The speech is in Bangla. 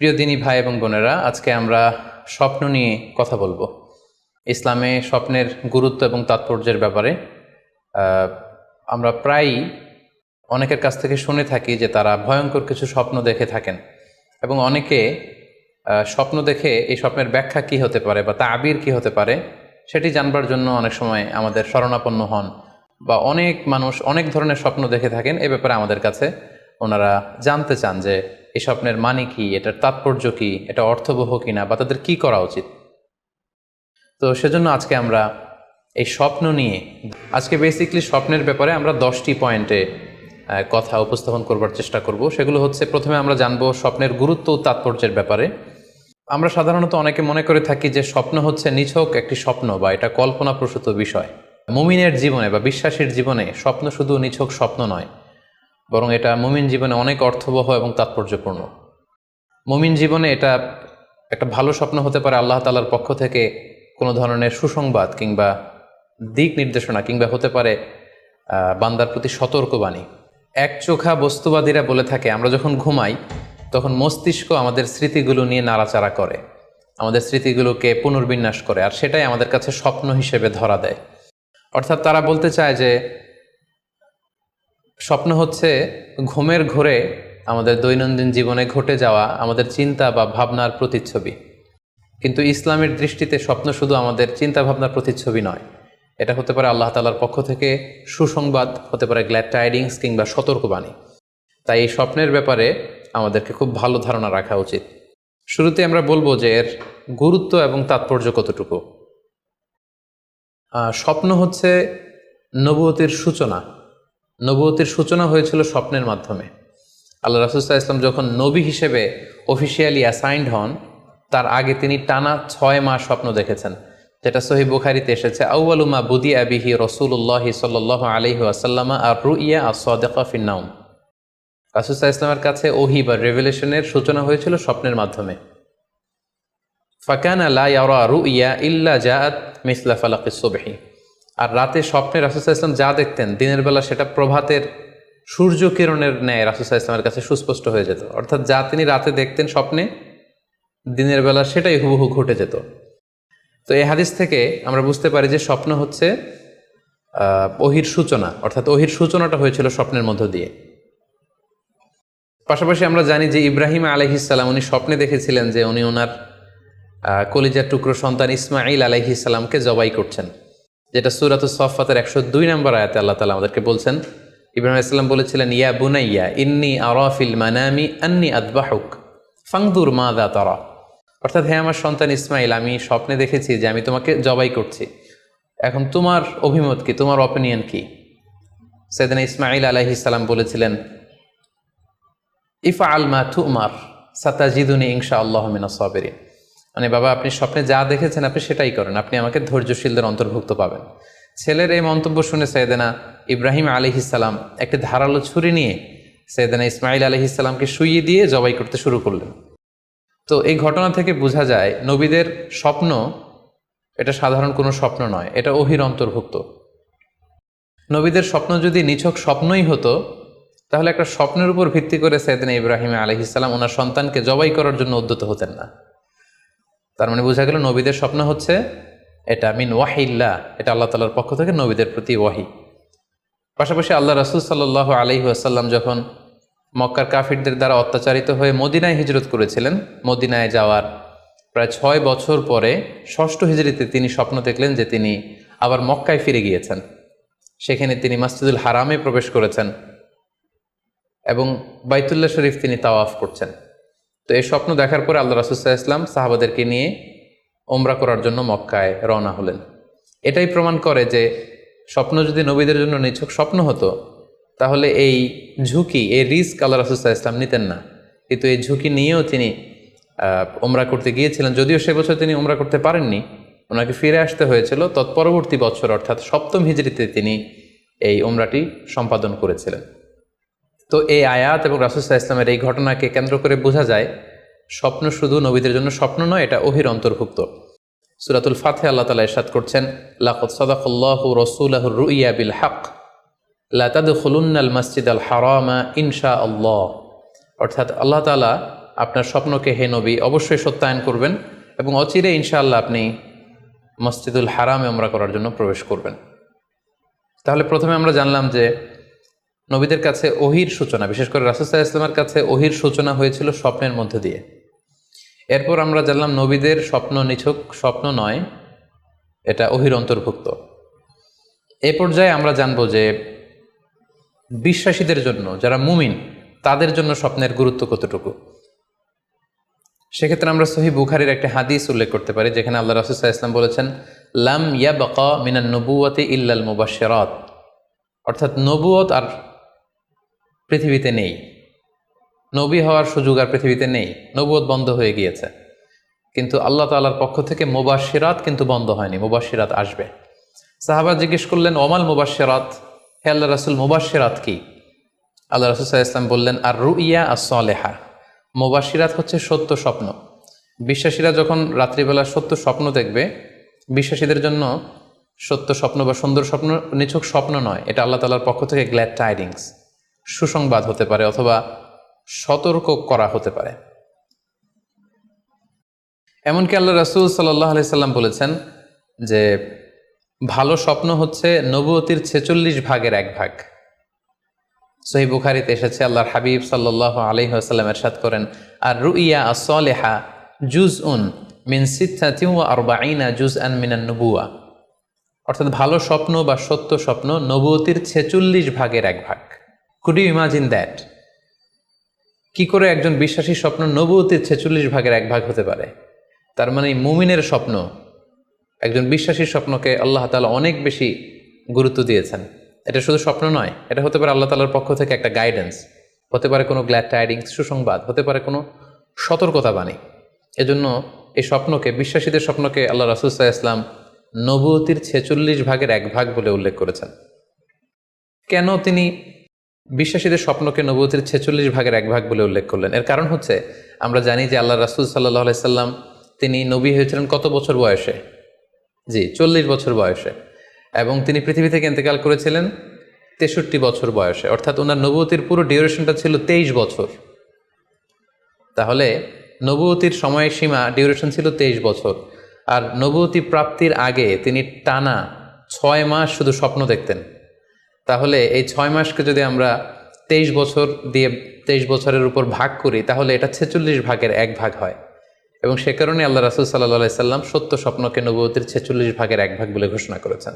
প্রিয় দিনী ভাই এবং বোনেরা, আজকে আমরা স্বপ্ন নিয়ে কথা বলব। ইসলামে স্বপ্নের গুরুত্ব এবং তাৎপর্যের ব্যাপারে আমরা প্রায়ই অনেকের কাছ থেকে শুনে থাকি যে তারা ভয়ঙ্কর কিছু স্বপ্ন দেখে থাকেন এবং অনেকে স্বপ্ন দেখে এই স্বপ্নের ব্যাখ্যা কি হতে পারে বা তা আবির কি হতে পারে, সেটি জানবার জন্য অনেক সময় আমাদের শরণাপন্ন হন বা অনেক মানুষ অনেক ধরনের স্বপ্ন দেখে থাকেন। এ ব্যাপারে আমাদের কাছে ওনারা জানতে চান যে এই স্বপ্নের মানে কি? এটার তাৎপর্য কি? এটা অর্থবহ কিনা? বা তাদের কি করা উচিত? তো সেজন্য আজকে আমরা এই স্বপ্ন নিয়ে, আজকে বেসিকলি স্বপ্নের ব্যাপারে আমরা দশটি পয়েন্টে কথা উপস্থাপন করবার চেষ্টা করব। সেগুলো হচ্ছে প্রথমে আমরা জানব স্বপ্নের গুরুত্ব ও তাৎপর্যের ব্যাপারে। আমরা সাধারণত অনেকে মনে করে থাকি যে স্বপ্ন হচ্ছে নিছক একটি স্বপ্ন বা এটা কল্পনাপ্রসূত বিষয়। মুমিনের জীবনে বা বিশ্বাসীর জীবনে স্বপ্ন শুধু নিছক স্বপ্ন নয়। বরং এটা মুমিন জীবনে অনেক অর্থবহ এবং তাৎপর্যপূর্ণ। মুমিন জীবনে এটা একটা ভালো স্বপ্ন হতে পারে আল্লাহ তালার পক্ষ থেকে কোনো ধরনের সুসংবাদ কিংবা দিক নির্দেশনা কিংবা হতে পারে বান্দার প্রতি সতর্কবাণী। এক চোখা বস্তুবাদীরা বলে থাকে, আমরা যখন ঘুমাই, তখন মস্তিষ্ক আমাদের স্মৃতিগুলো নিয়ে নাড়াচাড়া করে। আমাদের স্মৃতিগুলোকে পুনর্বিন্যাস করে, আর সেটাই আমাদের কাছে স্বপ্ন হিসেবে ধরা দেয়। অর্থাৎ তারা বলতে চায় যে স্বপ্ন হচ্ছে ঘুমের ঘোরে আমাদের দৈনন্দিন জীবনে ঘটে যাওয়া আমাদের চিন্তা বা ভাবনার প্রতিচ্ছবি। কিন্তু ইসলামের দৃষ্টিতে স্বপ্ন শুধু আমাদের চিন্তা ভাবনার প্রতিচ্ছবি নয়। এটা হতে পারে আল্লাহ তালার পক্ষ থেকে সুসংবাদ, হতে পারে গ্ল্যাড টাইডিংস কিংবা সতর্কবাণী। তাই এই স্বপ্নের ব্যাপারে আমাদেরকে খুব ভালো ধারণা রাখা উচিত। শুরুতে আমরা বলব যে এর গুরুত্ব এবং তাৎপর্য কতটুকু? স্বপ্ন হচ্ছে নবুয়তির সূচনা। নবুয়তির সূচনা হয়েছিল স্বপ্নের মাধ্যমে। আল্লাহ রাসুল্লাহ ইসলাম যখন নবী হিসেবে অফিসিয়ালি অ্যাসাইন্ড হন, তার আগে তিনি টানা ছয় মাস স্বপ্ন দেখেছেন, যেটা সহি বুখারিতে এসেছে আউআলুমা বুদি আবিহি রসুল্লাহ সাল্লাহ আলহি আসাল্লামা আর রু ইয়া আসদেকা ফিন্নাউম রাসুল্লাহ ইসলামের কাছে ওহি বা রেভেলেশনের সূচনা হয়েছিল স্বপ্নের মাধ্যমে। ফাকান আলা ইয়ারা রু ইয়া ইল্লা জাআত মিসলা ফালাকিস আর রাতে স্বপ্নে রাসুসাহ ইসলাম যা দেখতেন, দিনের বেলা সেটা প্রভাতের সূর্য কিরণের ন্যায় রাসুসাহ ইসলামের কাছে সুস্পষ্ট হয়ে যেত। অর্থাৎ যা তিনি রাতে দেখতেন স্বপ্নে, দিনের বেলা সেটাই হুবহু ঘটে যেত। তো এই হাদিস থেকে আমরা বুঝতে পারি যে স্বপ্ন হচ্ছে ওহির সূচনা, অর্থাৎ ওহির সূচনাটা হয়েছিল স্বপ্নের মধ্য দিয়ে। পাশাপাশি আমরা জানি যে ইব্রাহিম আলহিসাল্লাম উনি স্বপ্নে দেখেছিলেন যে উনি ওনার কলিজার টুকরো সন্তান ইসমাইল আলহিসাল্লামকে জবাই করছেন। যেটা সুরাত সফাতের একশো দুই নম্বর আয়াতে আল্লাহ তালা আমাদেরকে বলছেন, ইব্রাহিম ইসলাম বলেছিলেন, ইয়া বুনাইয়া, ইন্নি আরাফিল মানামি আন্নি আদবাহুক, ফাংদুর মা দা তারা। অর্থাৎ হ্যাঁ আমার সন্তান ইসমাইল আমি স্বপ্নে দেখেছি যে আমি তোমাকে জবাই করছি। এখন তোমার অভিমত কি? তোমার অপিনিয়ন কি? সেদিন ইসমাইল আলাইহিসাল্লাম বলেছিলেন ইফা আল মা তুমার, সাতাজিদুনি ইনশা আল্লাহ মিনা সাবেরিন। মানে বাবা, আপনি স্বপ্নে যা দেখেছেন, আপনি সেটাই করেন। আপনি আমাকে ধৈর্যশীলদের অন্তর্ভুক্ত পাবেন। ছেলের এই মন্তব্য শুনে সৈয়দেনা ইব্রাহিম আলিহিসাল্লাম একটি ধারালো ছুরি নিয়ে সৈয়দেনা ইসমাইল আলিহিসাল্লামকে শুইয়ে দিয়ে জবাই করতে শুরু করলেন। তো এই ঘটনা থেকে বোঝা যায়, নবীদের স্বপ্ন এটা সাধারণ কোনো স্বপ্ন নয়, এটা অহির অন্তর্ভুক্ত। নবীদের স্বপ্ন যদি নিছক স্বপ্নই হতো, তাহলে একটা স্বপ্নের উপর ভিত্তি করে সৈয়দিন ইব্রাহিম আলহিসাল্লাম ওনার সন্তানকে জবাই করার জন্য উদ্যত হতেন না। তার মানে বোঝা গেল নবীদের স্বপ্ন হচ্ছে এটা, মিন ওয়াহিল্লা এটা আল্লাহ তালার পক্ষ থেকে নবীদের প্রতি ওয়াহি। পাশাপাশি আল্লাহ রসুল সাল্লাহ আলহি আসাল্লাম যখন মক্কার কাফিরদের দ্বারা অত্যাচারিত হয়ে মদিনায় হিজরত করেছিলেন, মদিনায় যাওয়ার প্রায় ছয় বছর পরে ষষ্ঠ হিজরিতে তিনি স্বপ্ন দেখলেন যে তিনি আবার মক্কায় ফিরে গিয়েছেন। সেখানে তিনি মাসজিদুল হারামে প্রবেশ করেছেন এবং বাইতুল্লাহ শরীফ তিনি তাওয়াফ করছেন। তো এই স্বপ্ন দেখার পরে আল্লাহ রাসুসাহ ইসলাম সাহাবাদেরকে নিয়ে ওমরা করার জন্য মক্কায় রওনা হলেন। এটাই প্রমাণ করে যে স্বপ্ন যদি নবীদের জন্য নিছক স্বপ্ন হতো, তাহলে এই ঝুঁকি, এই রিস্ক আল্লাহ রাসুসাহ ইসলাম নিতেন না। কিন্তু এই ঝুঁকি নিয়েও তিনি ওমরা করতে গিয়েছিলেন। যদিও সে বছর তিনি ওমরা করতে পারেননি, ওনাকে ফিরে আসতে হয়েছিল। তৎপরবর্তী বছর, অর্থাৎ সপ্তম হিজড়িতে তিনি এই ওমরাটি সম্পাদন করেছিলেন। তো এই আয়াত এবং রাসুসাহ ইসলামের এই ঘটনাকে কেন্দ্র করে বোঝা যায়, স্বপ্ন শুধু নবীদের জন্য স্বপ্ন নয়, এটা ওহির অন্তর্ভুক্ত। সুরাতুল ফাতে আল্লাহ তালা ইরশাদ করছেন লাকত সদাকল্লাহু রুইয়া বিল হক লাতাদ খুলুন্নাল মসজিদ আল হারামা ইনশা আল্লাহ অর্থাৎ আল্লাহ তালা আপনার স্বপ্নকে হে নবী, অবশ্যই সত্যায়ন করবেন এবং অচিরে ইনশাআল্লাহ আপনি মসজিদুল হারামে আমরা করার জন্য প্রবেশ করবেন। তাহলে প্রথমে আমরা জানলাম যে নবীদের কাছে ওহির সূচনা, বিশেষ করে রাসুসাহ ইসলামের কাছে ওহির সূচনা হয়েছিল স্বপ্নের মধ্যে দিয়ে। এরপর আমরা জানলাম নবীদের স্বপ্ন নিছক, স্বপ্ন নয়, এটা ওহির অন্তর্ভুক্ত। এ পর্যায়ে আমরা জানব যে বিশ্বাসীদের জন্য, যারা মুমিন, তাদের জন্য স্বপ্নের গুরুত্ব কতটুকু? সেক্ষেত্রে আমরা সহি বুখারির একটা হাদিস উল্লেখ করতে পারি, যেখানে আল্লাহ রাসুসাহ ইসলাম বলেছেন, লাম ইয়া বকা মিনান নবুয়তে ইল্লাল মুবাশেরাত অর্থাৎ নবুয়ত আর পৃথিবীতে নেই। নবী হওয়ার সুযোগ আর পৃথিবীতে নেই। নবুয়ত বন্ধ হয়ে গিয়েছে। কিন্তু আল্লাহ তাল্লার পক্ষ থেকে মুবাশিরাত কিন্তু বন্ধ হয়নি। মুবাশিরাত আসবে। সাহাবা জিজ্ঞেস করলেন, ওমাল মুবাশিরাত হে আল্লাহ রাসুল মুবাশিরাত কি? আল্লাহ রাসুল সাহা ইসলাম বললেন আর রুইয়া আর সলেহা মুবাশিরাত হচ্ছে সত্য স্বপ্ন। বিশ্বাসীরা যখন রাত্রিবেলা সত্য স্বপ্ন দেখবে, বিশ্বাসীদের জন্য সত্য স্বপ্ন বা সুন্দর স্বপ্ন নিছক স্বপ্ন নয়। এটা আল্লাহ তালার পক্ষ থেকে গ্ল্যাড টাইডিংস সুসংবাদ হতে পারে অথবা সতর্ক করা হতে পারে। এমনকি আল্লাহ রাসুল সাল্লাহ আলি সাল্লাম বলেছেন যে, ভালো স্বপ্ন হচ্ছে নবতির ছেচল্লিশ ভাগের এক ভাগ। সহি বুখারিতে এসেছে, আল্লাহর হাবিব সাল্লাহ আলহিহাসাল্লাম এরশাদ করেন, আর রুইয়া আসলেহা জুজ উন মিন সিদ্ধাতিউ আরবাইনা জুজ আন মিনান নবুয়া অর্থাৎ ভালো স্বপ্ন বা সত্য স্বপ্ন নবতির ছেচল্লিশ ভাগের এক ভাগ। কুড ইউ ইমাজিন দ্যাট কি করে একজন বিশ্বাসী স্বপ্ন নবতির ছেচল্লিশ ভাগের এক ভাগ হতে পারে? তার মানে মুমিনের স্বপ্ন। একজন বিশ্বাসীর স্বপ্নকে আল্লাহ তালা অনেক বেশি গুরুত্ব দিয়েছেন। এটা শুধু স্বপ্ন নয়, এটা হতে পারে আল্লাহ তালার পক্ষ থেকে একটা গাইডেন্স হতে পারে কোনো গ্ল্যাড টাইডিংস সুসংবাদ, হতে পারে কোনো সতর্কতা বাণী এজন্য এই স্বপ্নকে, বিশ্বাসীদের স্বপ্নকে আল্লাহ রাসুসাহ ইসলাম নবতির ছেচল্লিশ ভাগের এক ভাগ বলে উল্লেখ করেছেন। কেন তিনি বিশ্বাসীদের স্বপ্নকে নবতির ছেচল্লিশ ভাগের এক ভাগ বলে উল্লেখ করলেন। এর কারণ হচ্ছে, আমরা জানি যে আল্লাহ রাসুল সাল্লাহ আলাইসাল্লাম তিনি নবী হয়েছিলেন কত বছর বয়সে? জি, চল্লিশ বছর বয়সে। এবং তিনি পৃথিবী থেকে ইন্তেকাল করেছিলেন তেষট্টি বছর বয়সে। অর্থাৎ ওনার নবতির পুরো ডিউরেশনটা ছিল তেইশ বছর। তাহলে নবতির সময়সীমা ডিউরেশন ছিল তেইশ বছর। আর নবতী প্রাপ্তির আগে তিনি টানা ছয় মাস শুধু স্বপ্ন দেখতেন। তাহলে এই ছয় মাসকে যদি আমরা তেইশ বছর দিয়ে তেইশ বছরের উপর ভাগ করি, তাহলে এটা ছেচল্লিশ ভাগের এক ভাগ হয়। এবং সে কারণে আল্লাহ রাসুল সাল্লাহ সাল্লাম সত্য স্বপ্নকে নবতির ছেচল্লিশ ভাগের এক ভাগ বলে ঘোষণা করেছেন।